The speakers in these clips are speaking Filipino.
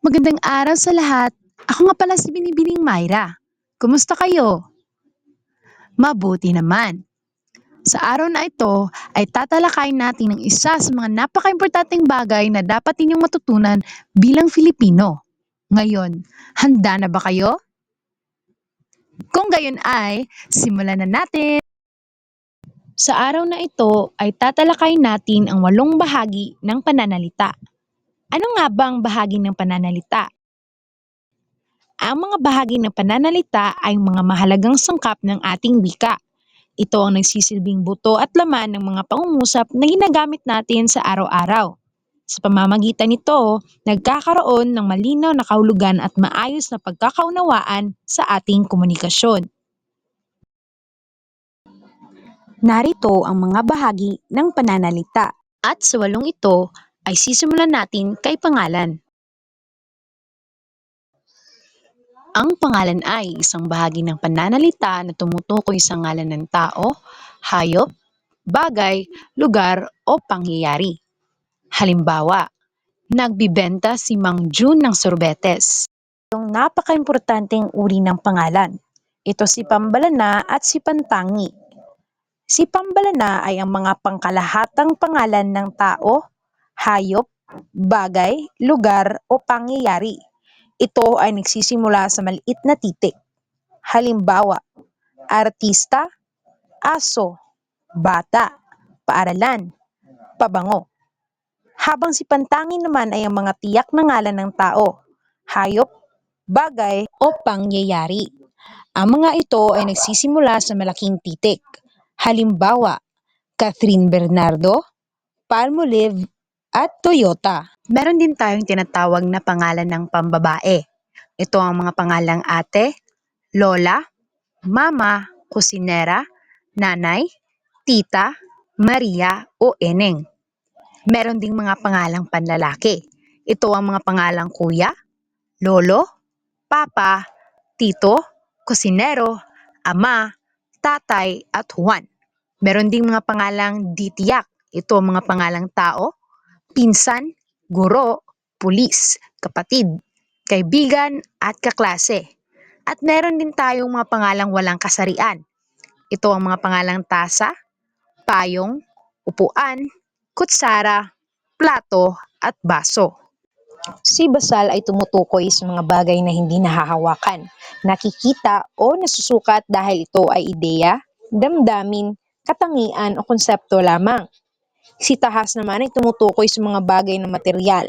Magandang araw sa lahat. Ako nga pala si Binibining Myra. Kumusta kayo? Mabuti naman. Sa araw na ito ay tatalakayin natin ang isa sa mga napakaimportanteng bagay na dapat ninyong matutunan bilang Filipino. Ngayon, handa na ba kayo? Kung gayon ay, simulan na natin! Sa araw na ito ay tatalakayin natin ang walong bahagi ng pananalita. Ano nga ba ang bahagi ng pananalita? Ang mga bahagi ng pananalita ay mga mahalagang sangkap ng ating wika. Ito ang nagsisilbing buto at laman ng mga pangungusap na ginagamit natin sa araw-araw. Sa pamamagitan nito, nagkakaroon ng malinaw na kahulugan at maayos na pagkakaunawaan sa ating komunikasyon. Narito ang mga bahagi ng pananalita. At sa walong ito ay sisimulan natin kay pangalan. Ang pangalan ay isang bahagi ng pananalita na tumutukoy sa ngalan ng tao, hayop, bagay, lugar o pangyayari. Halimbawa, nagbibenta si Mang June ng sorbetes. Itong napakaimportanteng uri ng pangalan. Ito si Pambalana at si Pantangi. Si Pambalana ay ang mga pangkalahatang pangalan ng tao, hayop, bagay, lugar o pangyayari ito ay nagsisimula sa maliit na titik. Halimbawa, artista, aso, bata, paaralan, pabango. Habang si Pantangi naman ay ang mga tiyak na ngalan ng tao, hayop, bagay o pangyayari. Ang mga ito ay nagsisimula sa malaking titik. Halimbawa, Catherine Bernardo, Palmolive, at Toyota. Meron din tayong tinatawag na pangalan ng pambabae. Ito ang mga pangalang ate, lola, mama, kusinera, nanay, tita, Maria o Eneng. Meron ding mga pangalang panlalaki. Ito ang mga pangalang kuya, lolo, papa, tito, kusinero, ama, tatay at Juan. Meron ding mga pangalang ditiyak. Ito ang mga pangalang tao, pinsan, guro, pulis, kapatid, kaibigan at kaklase. At meron din tayong mga pangalang walang kasarian. Ito ang mga pangalang tasa, payong, upuan, kutsara, plato at baso. Si basal ay tumutukoy sa mga bagay na hindi nahahawakan, nakikita o nasusukat dahil ito ay ideya, damdamin, katangian o konsepto lamang. Si tahas naman ay tumutukoy sa mga bagay na material,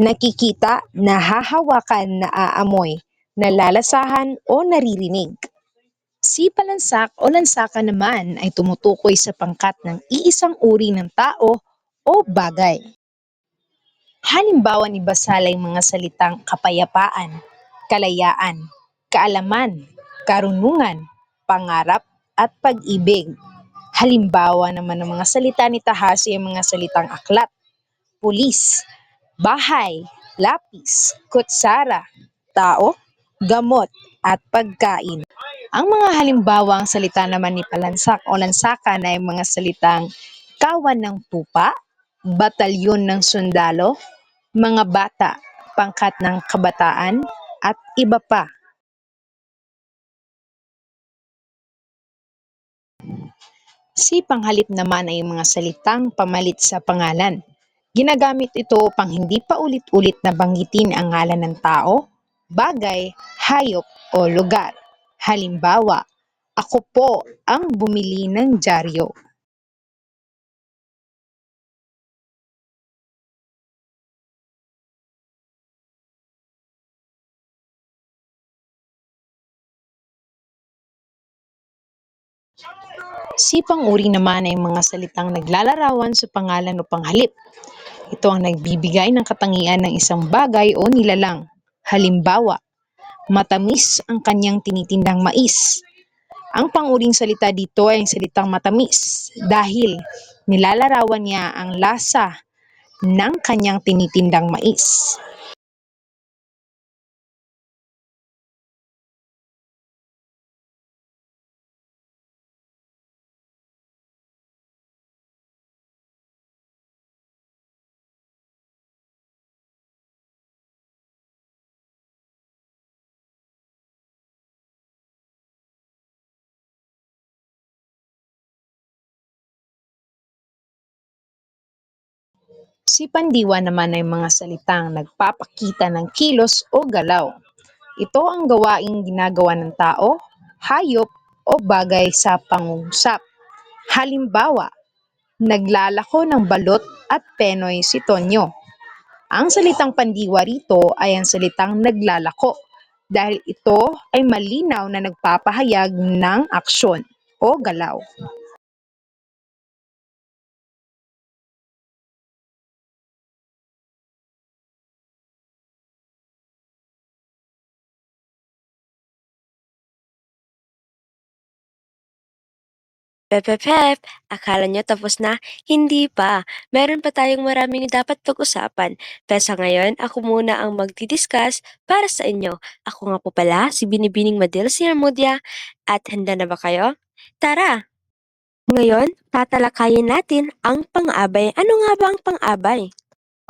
nakikita, nahahawakan, naaamoy, nalalasahan o naririnig. Si palansak o lansaka naman ay tumutukoy sa pangkat ng iisang uri ng tao o bagay. Halimbawa ni Basal ay mga salitang kapayapaan, kalayaan, kaalaman, karunungan, pangarap, at pag-ibig. Halimbawa naman ng mga salita ni Tahasi ay mga salitang aklat, pulis, bahay, lapis, kutsara, tao, gamot, at pagkain. Ang mga halimbawang salita naman ni Palansak o Lansakan ay mga salitang kawan ng tupa, batalyon ng sundalo, mga bata, pangkat ng kabataan, at iba pa. Si panghalip naman ay mga salitang pamalit sa pangalan. Ginagamit ito upang hindi pa ulit-ulit na banggitin ang ngalan ng tao, bagay, hayop o lugar. Halimbawa, ako po ang bumili ng dyaryo. Si panguri naman ay mga salitang naglalarawan sa pangalan o panghalip. Ito ang nagbibigay ng katangian ng isang bagay o nilalang. Halimbawa, matamis ang kanyang tinitindang mais. Ang panguring salita dito ay ang salitang matamis dahil nilalarawan niya ang lasa ng kanyang tinitindang mais. Si pandiwa naman ay mga salitang nagpapakita ng kilos o galaw. Ito ang gawaing ginagawa ng tao, hayop o bagay sa pangungusap. Halimbawa, naglalako ng balot at penoy si Tonyo. Ang salitang pandiwa rito ay ang salitang naglalako dahil ito ay malinaw na nagpapahayag ng aksyon o galaw. Pep, pep, pep. Akala nyo tapos na? Hindi pa. Meron pa tayong maraming dapat pag-usapan. Pero ngayon, ako muna ang magdidiscuss para sa inyo. Ako nga po pala, si Binibining Madil si Armudia. At handa na ba kayo? Tara! Ngayon, tatalakayin natin ang pang-abay. Ano nga ba ang pang-abay?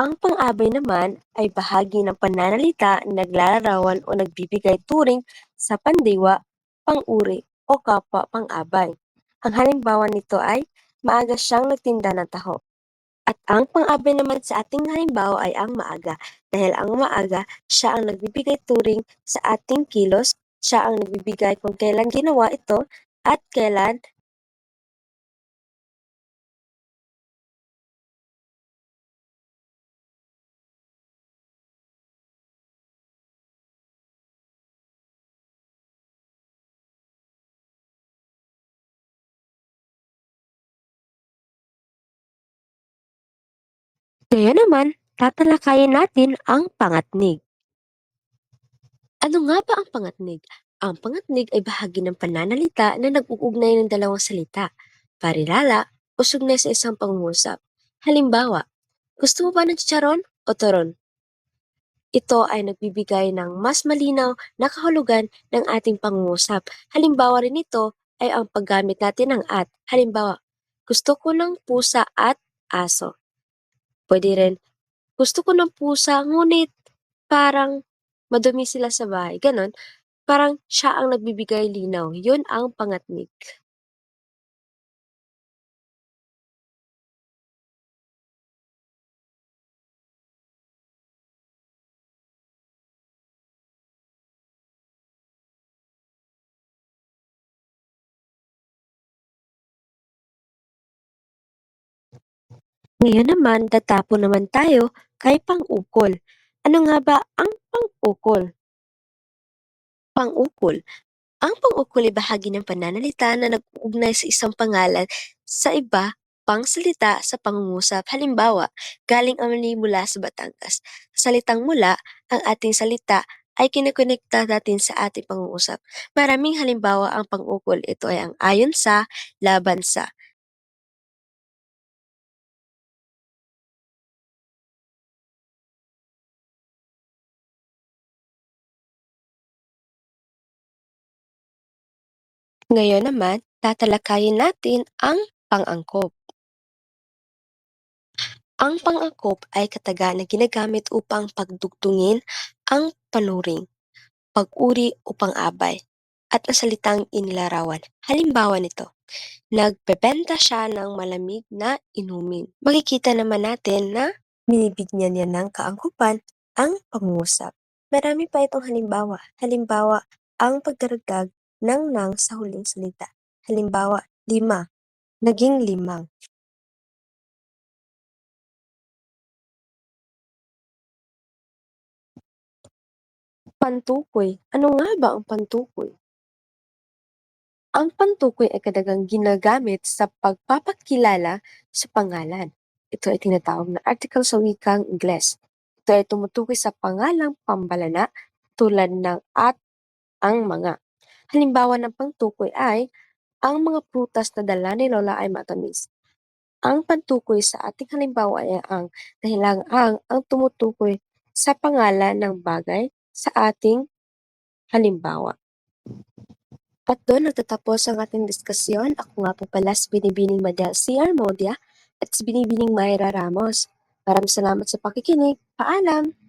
Ang pang-abay naman ay bahagi ng pananalita na naglalarawan o nagbibigay turing sa pandiwa, pang-uri o kapwa pang-abay. Ang halimbawa nito ay maaga siyang nagtinda ng taho. At ang pang-abay naman sa ating halimbawa ay ang maaga. Dahil ang maaga, siya ang nagbibigay turing sa ating kilos, siya ang nagbibigay kung kailan ginawa ito at kailan Kaya naman, tatalakayin natin ang pangatnig. Ano nga ba ang pangatnig? Ang pangatnig ay bahagi ng pananalita na nag-uugnay ng dalawang salita, parilala o sugnay sa isang pangungusap. Halimbawa, gusto mo ba ng chicharon o toron? Ito ay nagbibigay ng mas malinaw na kahulugan ng ating pangungusap. Halimbawa rin ito ay ang paggamit natin ng at. Halimbawa, gusto ko ng pusa at aso. Pwede rin, gusto ko ng pusa ngunit parang madumi sila sa bahay. Ganon, parang siya ang nagbibigay linaw. Yun ang pangatnig. Ngayon naman, datapo naman tayo kay pang-ukol. Ano nga ba ang pang-ukol? Pang-ukol. Ang pang-ukol ay bahagi ng pananalita na nag-uugnay sa isang pangalan sa iba pang salita sa pangungusap. Halimbawa, galing ang mali mula sa Batangas. Sa salitang mula, ang ating salita ay kinokonekta natin sa ating pangungusap. Maraming halimbawa ang pang-ukol. Ito ay ang ayon sa, laban sa. Ngayon naman, tatalakayin natin ang pang-angkop. Ang pang-angkop ay kataga na ginagamit upang pagdugtungin ang panuring, pag-uri o pang-abay, at ang salitang inilarawan. Halimbawa nito, nagbebenta siya ng malamig na inumin. Makikita naman natin na binibigyan niya ng kaangkupan ang pangungusap. Marami pa itong halimbawa. Halimbawa, ang pagdaragdag ng nang sa huling salita. Halimbawa, lima, naging limang. Pantukoy. Ano nga ba ang pantukoy? Ang pantukoy ay kadagang ginagamit sa pagpapakilala sa pangalan. Ito ay tinatawag na article sa wikang Ingles. Ito ay tumutukoy sa pangalang pambalana tulad ng at ang mga. Halimbawa ng pangtukoy ay ang mga prutas na dala ni Lola ay matamis. Ang pantukoy sa ating halimbawa ay ang dahilang ang ang tumutukoy sa pangalan ng bagay sa ating halimbawa. At doon nagtatapos ang ating diskusyon. Ako nga po pala si Binibining Madel C.R. Modia at si Binibining Mayra Ramos. Maraming salamat sa pakikinig. Paalam!